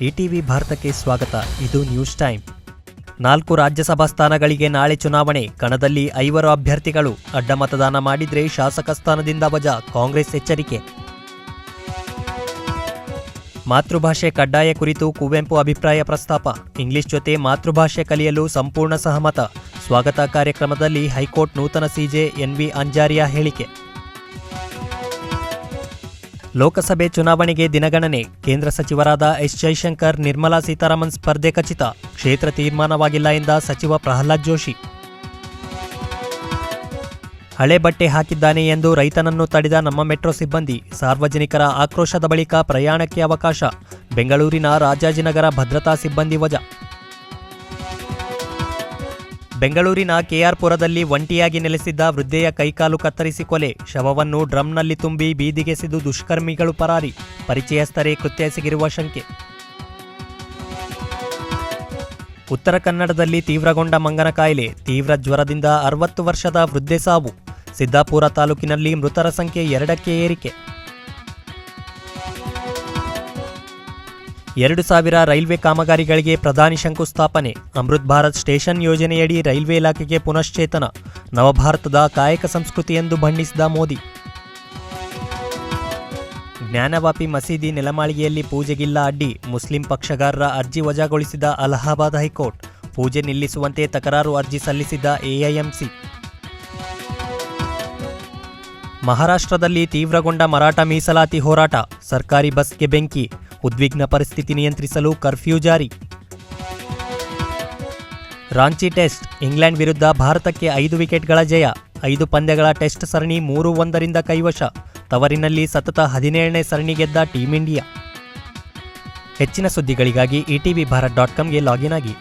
ETV ಭಾರತಕ್ಕೆ ಸ್ವಾಗತ. ಇದು ನ್ಯೂಸ್ ಟೈಮ್. ನಾಲ್ಕು ರಾಜ್ಯಸಭಾ ಸ್ಥಾನಗಳಿಗೆ ನಾಳೆ ಚುನಾವಣೆ. ಕಣದಲ್ಲಿ ಐವರು ಅಭ್ಯರ್ಥಿಗಳು. ಅಡ್ಡ ಮತದಾನ ಮಾಡಿದ್ರೆ ಶಾಸಕ ಸ್ಥಾನದಿಂದ ವಜಾ. ಕಾಂಗ್ರೆಸ್ ಎಚ್ಚರಿಕೆ. ಮಾತೃಭಾಷೆ ಕಡ್ಡಾಯ ಕುರಿತು ಕುವೆಂಪು ಅಭಿಪ್ರಾಯ ಪ್ರಸ್ತಾಪ. ಇಂಗ್ಲಿಷ್ ಜೊತೆ ಮಾತೃಭಾಷೆ ಕಲಿಯಲು ಸಂಪೂರ್ಣ ಸಹಮತ. ಸ್ವಾಗತ ಕಾರ್ಯಕ್ರಮದಲ್ಲಿ ಹೈಕೋರ್ಟ್ ನೂತನ ಸಿಜೆ ಎನ್ವಿ ಅಂಜಾರಿಯಾ ಹೇಳಿಕೆ. ಲೋಕಸಭೆ ಚುನಾವಣೆಗೆ ದಿನಗಣನೆ. ಕೇಂದ್ರ ಸಚಿವರಾದ ಎಸ್ ಜೈಶಂಕರ್, ನಿರ್ಮಲಾ ಸೀತಾರಾಮನ್ ಸ್ಪರ್ಧೆ ಖಚಿತ. ಕ್ಷೇತ್ರ ತೀರ್ಮಾನವಾಗಿಲ್ಲ ಎಂದ ಸಚಿವ ಪ್ರಹ್ಲಾದ್ ಜೋಶಿ. ಹಳೆ ಬಟ್ಟೆ ಹಾಕಿದ್ದಾನೆ ಎಂದು ರೈತನನ್ನು ತಡೆದ ನಮ್ಮ ಮೆಟ್ರೋ ಸಿಬ್ಬಂದಿ. ಸಾರ್ವಜನಿಕರ ಆಕ್ರೋಶದ ಬಳಿಕ ಪ್ರಯಾಣಕ್ಕೆ ಅವಕಾಶ. ಬೆಂಗಳೂರಿನ ರಾಜಾಜಿನಗರ ಭದ್ರತಾ ಸಿಬ್ಬಂದಿ ವಜಾ. ಬೆಂಗಳೂರಿನ ಕೆಆರ್ಪುರದಲ್ಲಿ ಒಂಟಿಯಾಗಿ ನೆಲೆಸಿದ್ದ ವೃದ್ಧೆಯ ಕೈಕಾಲು ಕತ್ತರಿಸಿ ಕೊಲೆ. ಶವವನ್ನು ಡ್ರಮ್ನಲ್ಲಿ ತುಂಬಿ ಬೀದಿಗೆಸೆದು ದುಷ್ಕರ್ಮಿಗಳು ಪರಾರಿ. ಪರಿಚಯಸ್ಥರೇ ಕೃತ್ಯ ಎಸಗಿರುವ ಶಂಕೆ. ಉತ್ತರ ಕನ್ನಡದಲ್ಲಿ ತೀವ್ರಗೊಂಡ ಮಂಗನ ಕಾಯಿಲೆ. ತೀವ್ರ ಜ್ವರದಿಂದ ಅರವತ್ತು ವರ್ಷದ ವೃದ್ಧೆ ಸಾವು. ಸಿದ್ದಾಪುರ ತಾಲೂಕಿನಲ್ಲಿ ಮೃತರ ಸಂಖ್ಯೆ ಎರಡಕ್ಕೆ ಏರಿಕೆ. ಎರಡು ಸಾವಿರ ರೈಲ್ವೆ ಕಾಮಗಾರಿಗಳಿಗೆ ಪ್ರಧಾನಿ ಶಂಕುಸ್ಥಾಪನೆ. ಅಮೃತ್ ಭಾರತ್ ಸ್ಟೇಷನ್ ಯೋಜನೆಯಡಿ ರೈಲ್ವೆ ಇಲಾಖೆಗೆ ಪುನಶ್ಚೇತನ. ನವಭಾರತದ ಕಾಯಕ ಸಂಸ್ಕೃತಿ ಎಂದು ಬಣ್ಣಿಸಿದ ಮೋದಿ. ಜ್ಞಾನವಾಪಿ ಮಸೀದಿ ನೆಲಮಾಳಿಗೆಯಲ್ಲಿ ಪೂಜೆಗಿಲ್ಲ ಅಡ್ಡಿ. ಮುಸ್ಲಿಂ ಪಕ್ಷಗಾರರ ಅರ್ಜಿ ವಜಾಗೊಳಿಸಿದ ಅಲಹಾಬಾದ್ ಹೈಕೋರ್ಟ್. ಪೂಜೆ ನಿಲ್ಲಿಸುವಂತೆ ತಕರಾರು ಅರ್ಜಿ ಸಲ್ಲಿಸಿದ ಎಐಎಂಸಿ. ಮಹಾರಾಷ್ಟ್ರದಲ್ಲಿ ತೀವ್ರಗೊಂಡ ಮರಾಠ ಮೀಸಲಾತಿ ಹೋರಾಟ. ಸರ್ಕಾರಿ ಬಸ್ಗೆ ಬೆಂಕಿ. ಉದ್ವಿಗ್ನ ಪರಿಸ್ಥಿತಿ ನಿಯಂತ್ರಿಸಲು ಕರ್ಫ್ಯೂ ಜಾರಿ. ರಾಂಚಿ ಟೆಸ್ಟ್, ಇಂಗ್ಲೆಂಡ್ ವಿರುದ್ಧ ಭಾರತಕ್ಕೆ ಐದು ವಿಕೆಟ್ಗಳ ಜಯ, ಐದು ಪಂದ್ಯಗಳ ಟೆಸ್ಟ್ ಸರಣಿ ಮೂರು ಒಂದರಿಂದ ಕೈವಶ, ತವರಿನಲ್ಲಿ ಸತತ ಹದಿನೇಳನೇ ಸರಣಿ ಗೆದ್ದ ಟೀಂ ಇಂಡಿಯಾ. ಹೆಚ್ಚಿನ ಸುದ್ದಿಗಳಿಗಾಗಿ ಇಟಿವಿ ಭಾರತ್ ಡಾಟ್ ಕಾಮ್ಗೆ ಲಾಗಿನ್ ಆಗಿ.